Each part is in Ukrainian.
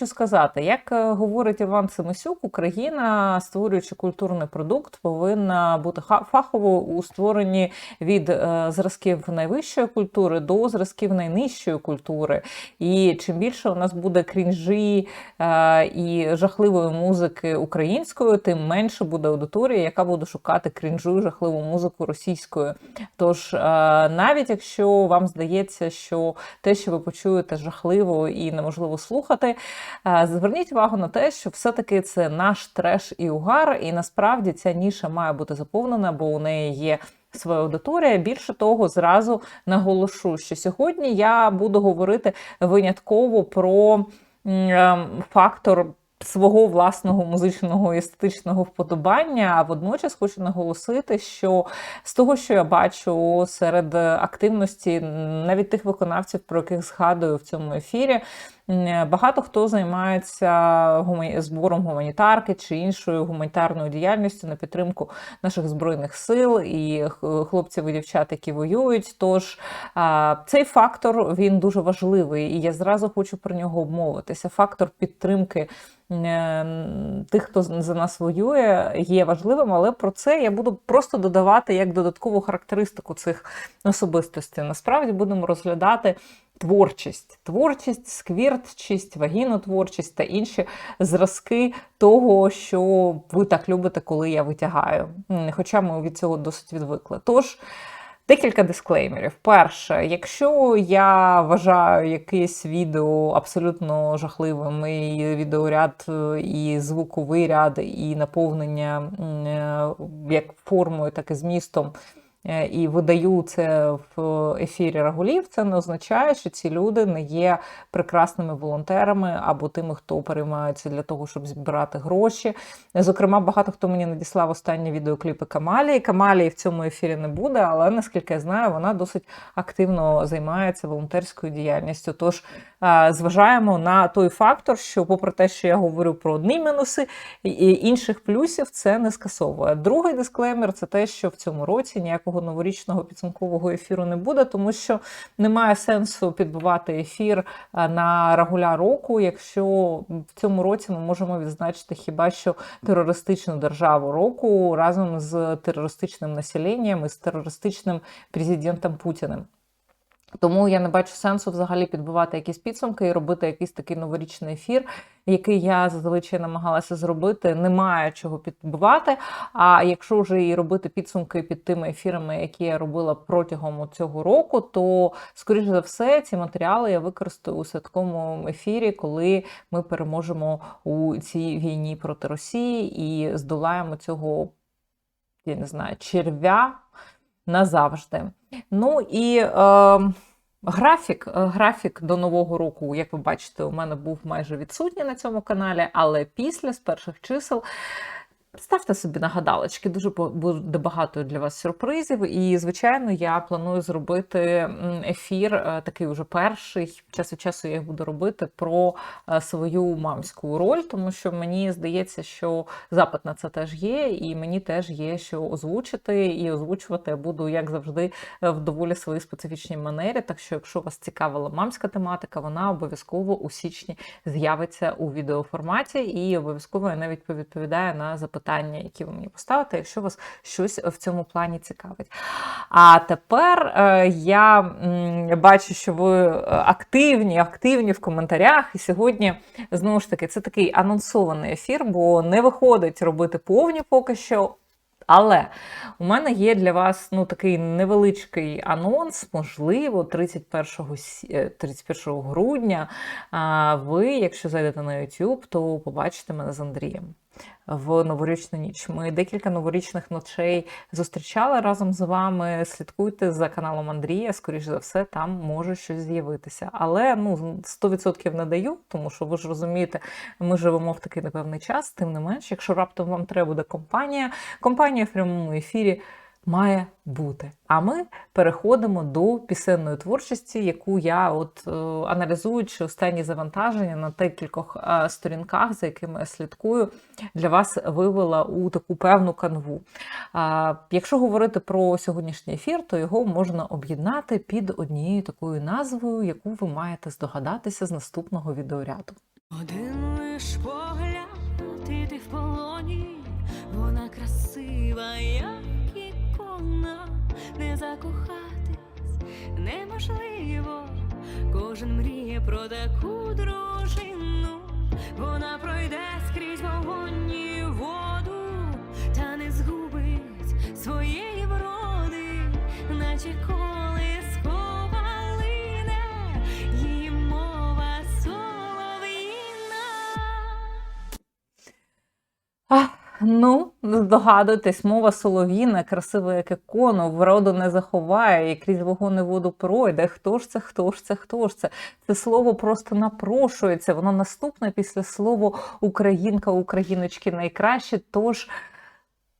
хочу сказати, як е, говорить Іван Семисюк, Україна, створюючи культурний продукт, повинна бути фахово у створенні від е, зразків найвищої культури до зразків найнижчої культури. І чим більше у нас буде крінжі е, і жахливої музики українською, тим менше буде аудиторія, яка буде шукати крінжу і жахливу музику російською. Тож, навіть якщо вам здається, що те, що ви почуєте, жахливо і неможливо слухати, зверніть увагу на те, що все-таки це наш треш і угар, і насправді ця ніша має бути заповнена, бо у неї є. Своя аудиторія. Більше того, зразу наголошу, що сьогодні я буду говорити винятково про ем, фактор свого власного музичного і естетичного вподобання. А водночас хочу наголосити, що з того, що я бачу серед активності навіть тих виконавців, про яких згадую в цьому ефірі. М, Багато хто займається збором гуманітарки чи іншою гуманітарною діяльністю на підтримку наших збройних сил і хлопців і дівчат, які воюють. Тож цей фактор він дуже важливий, і я зразу хочу про нього обмовитися. Фактор підтримки е, тих, хто за нас воює, є важливим, але про це я буду просто додавати як додаткову характеристику цих особистостей. Насправді будемо розглядати. Творчість, творчість, сквіртчість, вагінотворчість та інші зразки того, що ви так любите, коли я витягаю. Хоча ми від цього досить відвикли. Тож Декілька дисклеймерів. Перше, якщо я вважаю якесь відео абсолютно жахливим, і відеоряд, е, і звуковий ряд, і наповнення е, як формою, так і змістом. Е, І видаю це в ефірі Рагулів, це не означає, що ці люди не є прекрасними волонтерами або тими, хто переймається для того, щоб збирати гроші. Зокрема, багато хто мені надіслав останні відеокліпи Камалії. Камалії в цьому ефірі не буде, але наскільки я знаю, вона досить активно займається волонтерською діяльністю. Тож е, зважаємо на той фактор, що, попри те, що я говорю про одні мінуси, і інших плюсів це не скасовує. Другий дисклеймер це те, що в цьому році ніякого новорічного підсумкового ефіру не буде, тому що немає сенсу підбивати ефір е, на регуляр року, якщо в цьому році ми можемо відзначити хіба що терористичну державу року разом з терористичним населенням і з терористичним президентом Путіним. Тому я не бачу сенсу взагалі підбивати якісь підсумки і робити якийсь такий новорічний ефір, який я зазвичай намагалася зробити. Немає чого підбивати. А якщо вже і робити підсумки під тими ефірами, які я робила протягом цього року, то скоріш за все ці матеріали я використаю у святковому ефірі, коли ми переможемо у цій війні проти Росії і здолаємо цього, я не знаю, черв'я назавжди. Ну і е, графік, е, графік до нового року, як ви бачите, у мене був майже відсутній на цьому каналі, але після з перших чисел. Ставте собі нагадалочки, дуже буде багато для вас сюрпризів. І, звичайно, я планую зробити ефір, е, такий уже перший. Час від часу я їх буду робити про е, свою мамську роль, тому що мені здається, що запит на це теж є, і мені теж є що озвучити. І озвучувати я буду, як завжди, е, в доволі своїй специфічній манері. Так що, якщо вас цікавила мамська тематика, вона обов'язково у січні з'явиться у відеоформаті, і обов'язково я навіть повідповідаю на запитання, які ви мені поставите, якщо вас щось в цьому плані цікавить. А тепер е, я бачу, що ви е, активні, активні в коментарях. І сьогодні знову ж таки це такий анонсований ефір, бо не виходить робити повні поки що. Але у мене є для вас ну, такий невеличкий анонс, можливо, 31, е, 31 грудня. Ви, якщо зайдете на YouTube, то побачите мене з Андрієм в новорічну ніч. Ми декілька новорічних ночей зустрічали разом з вами. Слідкуйте за каналом Андрія, скоріш за все, там може щось з'явитися. Але ну 100% не даю, тому що ви ж розумієте, ми живемо в такий непевний час. Тим не менш, якщо раптом вам треба буде компанія, компанія в прямому ефірі. Має бути. А ми переходимо до пісенної творчості, яку я, от е, аналізуючи останні завантаження на декількох е, сторінках, за якими я слідкую, для вас вивела у таку певну канву. А, Якщо говорити про сьогоднішній ефір, то його можна об'єднати під однією такою назвою, яку ви маєте здогадатися з наступного відеоряду. Один лиш погляд, ти в полоні, вона красива, ікона, не закохатись неможливо. Кожен мріє про таку дружину, вона пройде скрізь вогонь і воду, та не згубить своєї вроди, наче колискова ну, здогадуйтесь, мова солов'їна, красива, як ікону, вроду не заховає і крізь вогонь і воду пройде. Хто ж це, хто ж це, хто ж це? Це слово просто напрошується, воно наступне після слова українка, україночки найкраще. Тож,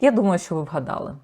я думаю, що ви вгадали.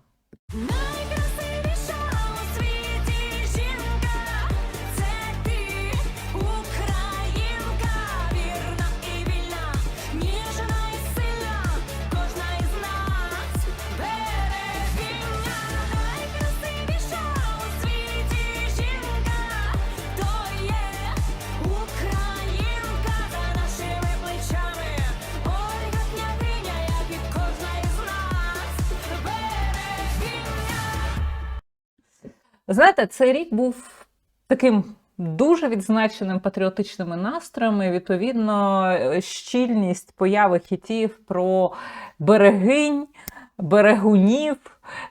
Знаєте, цей рік був таким дуже відзначеним патріотичними настроями. Відповідно, щільність появи хітів про берегинь, берегунів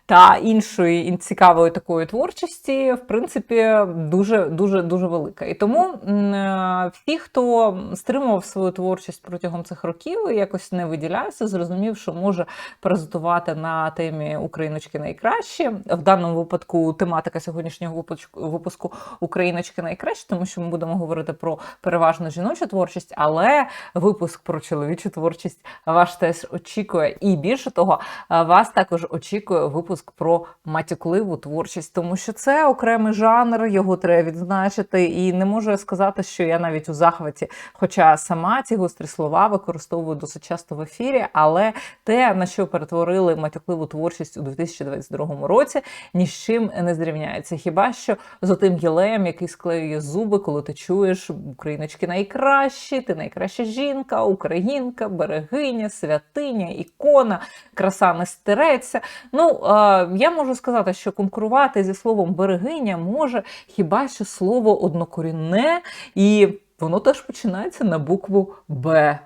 та іншої цікавої такої творчості, в принципі, дуже дуже дуже велика. І тому е, всі, хто стримував свою творчість протягом цих років якось не виділявся, зрозумів, що може презентувати на темі Україночки найкраще. В даному випадку тематика сьогоднішнього випуску- випуску Україночки найкраще, тому що ми будемо говорити про переважно жіночу творчість, але випуск про чоловічу творчість вас теж очікує. І більше того, е, вас також очікує випуск про матюкливу творчість, тому що це окремий жанр, його треба відзначити. І не можу сказати, що я навіть у захваті, хоча сама ці гострі слова використовую досить часто в ефірі, але те, на що перетворили матюкливу творчість у 2022 році, ні з чим не зрівняється. Хіба що з отим гілеєм, який склеює зуби, коли ти чуєш україночки найкращі, ти найкраща жінка, українка, берегиня, святиня, ікона, краса не стереться. Ну, е, я можу сказати, що конкурувати зі словом берегиня може хіба що слово однокорінне, і воно теж починається на букву Б.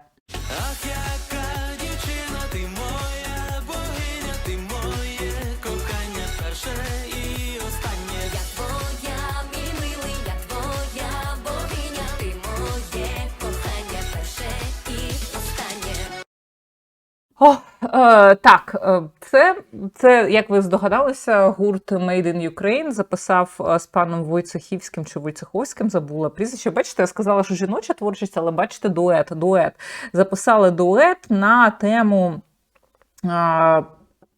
О, е, так, е, це, це, як ви здогадалися, гурт Made in Ukraine записав е, з паном Войцехівським чи Войцеховським, забула прізвище. Бачите, я сказала, що жіноча творчість, але бачите, дует, дует. Записали дует на тему. е,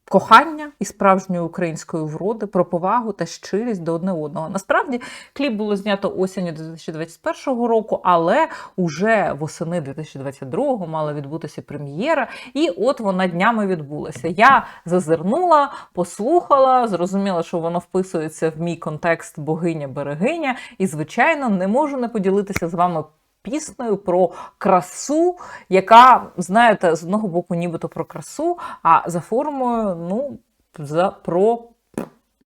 Кохання і справжньої української вроди, про повагу та щирість до одне одного. Насправді кліп було знято осінню 2021 року, але уже восени 2022 мала відбутися прем'єра, і от вона днями відбулася. Я зазирнула, послухала, зрозуміла, що воно вписується в мій контекст богиня-берегиня, і, звичайно, не можу не поділитися з вами. Піснею про красу, яка, знаєте, з одного боку, нібито про красу, а за формою, ну, за про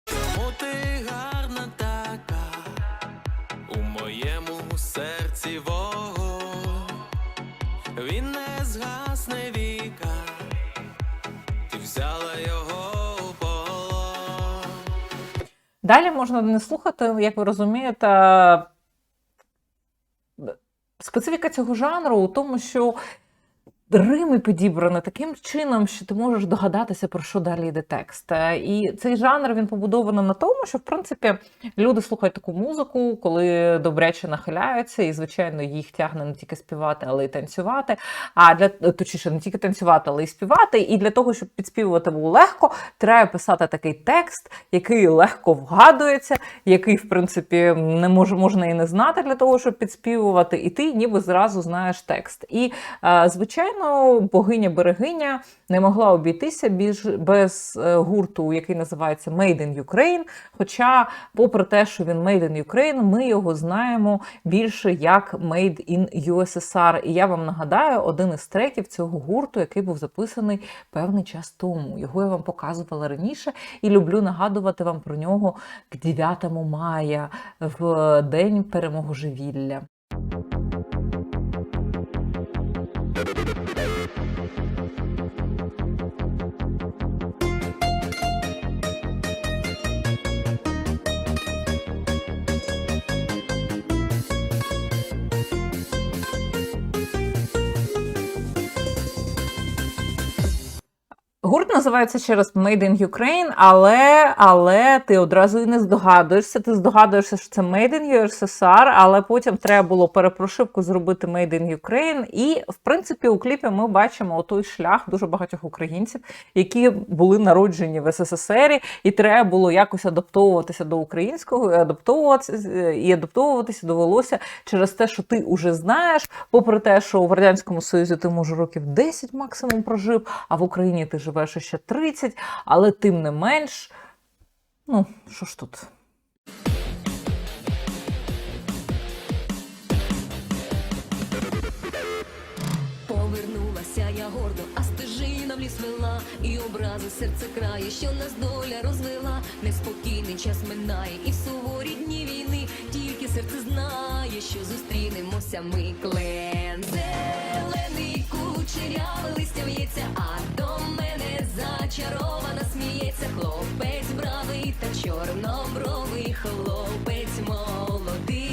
Чому ти гарна така? У моєму серці вогонь, він не згасне віка, ти взяла його. Далі можна не слухати, як ви розумієте. Специфіка цього жанру у тому, що Рими підібрані таким чином, що ти можеш догадатися, про що далі йде текст. Е, І цей жанр він побудований на тому, що в принципі люди слухають таку музику, коли добряче нахиляються, і звичайно їх тягне не тільки співати, але й танцювати. А для точніше, не тільки танцювати, але й співати. І для того, щоб підспівувати було легко, треба писати такий текст, який легко вгадується, який, в принципі, не може можна і не знати для того, щоб підспівувати, і ти ніби зразу знаєш текст. І е, звичайно. Звичайно, богиня берегиня не могла обійтися біж- без е, гурту, який називається Made in Ukraine. Хоча, попри те, що він Made in Ukraine, ми його знаємо більше як Made in USSR. І я вам нагадаю один із треків цього гурту, який був записаний певний час тому. Його я вам показувала раніше і люблю нагадувати вам про нього к 9 мая в день переможевілля. Гурт називається ще раз Made in Ukraine, але, але ти одразу і не здогадуєшся. Ти здогадуєшся, що це Made in USSR, але потім треба було перепрошивку зробити Made in Ukraine. І, в принципі, у кліпі ми бачимо той шлях дуже багатьох українців, які були народжені в СССР, і треба було якось адаптовуватися до українського, і адаптовуватися, і адаптовуватися довелося через те, що ти вже знаєш, попри те, що у Радянському Союзі ти може років 10 максимум прожив, а в Україні ти живеш ще 30, але тим не менш, ну, що ж тут? Повернулася я гордо, а стежина в ліс вела, і образи серце крає, що нас доля розвела. Неспокійний час минає, і в суворі дні війни тільки серце знає, що зустрінемося ми клен. Зелений кучеряве листя в'ється, а до мене зачарована сміється. Хлопець бравий та чорнобровий хлопець молодий.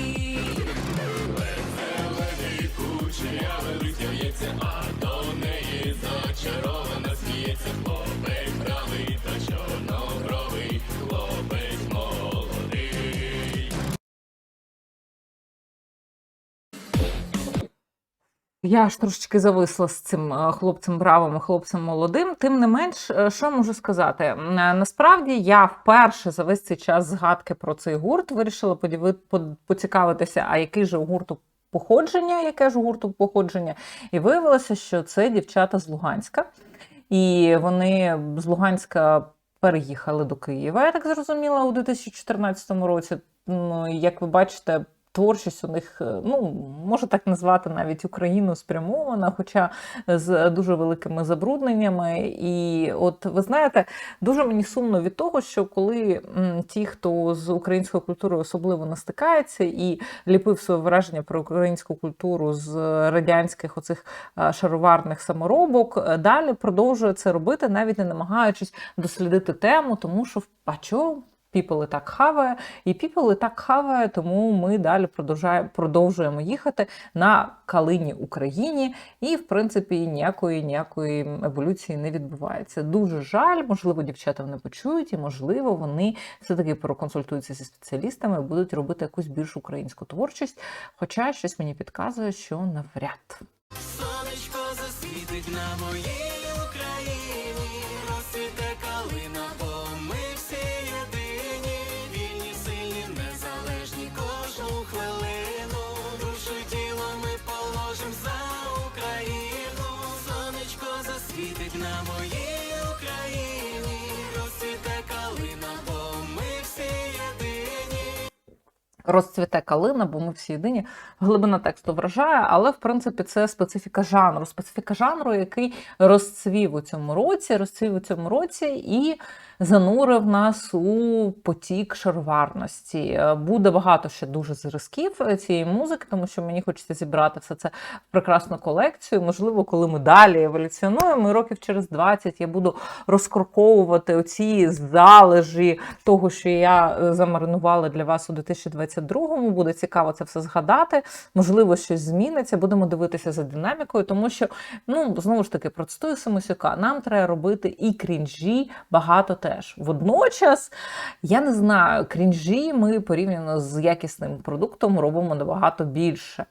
Я ж трошечки зависла з цим е, хлопцем бравим хлопцем молодим. Тим не менш, е, що можу сказати? Е, Насправді я вперше за весь цей час згадки про цей гурт вирішила поцікавитися, а який же у гурту походження, яке ж гурту походження, і виявилося, що це дівчата з Луганська, і вони з Луганська переїхали до Києва. Я так зрозуміла у 2014 році. Ну, як ви бачите, творчість у них, е, ну, можу так назвати навіть Україну спрямована, хоча з дуже великими забрудненнями. І от ви знаєте, дуже мені сумно від того, що коли ті, хто з українською культурою особливо не стикається і ліпив своє враження про українську культуру з радянських оцих е, шароварних саморобок, е, далі продовжує це робити, навіть не намагаючись дослідити тему, тому що а чого? People і так хаває, і People і так хаває, тому ми далі продовжуємо їхати на калині Україні, і в принципі ніякої ніякої еволюції не відбувається. Дуже жаль, можливо, дівчата не почують, і можливо, вони все-таки проконсультуються зі спеціалістами і будуть робити якусь більш українську творчість. Хоча щось мені підказує, що навряд. Сонечко засвітить на моїй розцвіте калина, бо ми всі єдині. Глибина тексту вражає, але в принципі це специфіка жанру. Специфіка жанру, який розцвів у цьому році, розцвів у цьому році і занурив нас у потік шароварності. Е, Буде багато ще дуже зразків е, цієї музики, тому що мені хочеться зібрати все це в прекрасну колекцію. Можливо, коли ми далі еволюціонуємо, і років через 20 я буду розкорковувати оці залежі того, що я е, замаринувала для вас у 2022-му. Буде цікаво це все згадати. Можливо, щось зміниться. Будемо дивитися за динамікою, тому що, ну знову ж таки, процитую Самосюка, нам треба робити і крінжі багато теж. Водночас, я не знаю, крінжі ми порівняно з якісним продуктом робимо набагато більше.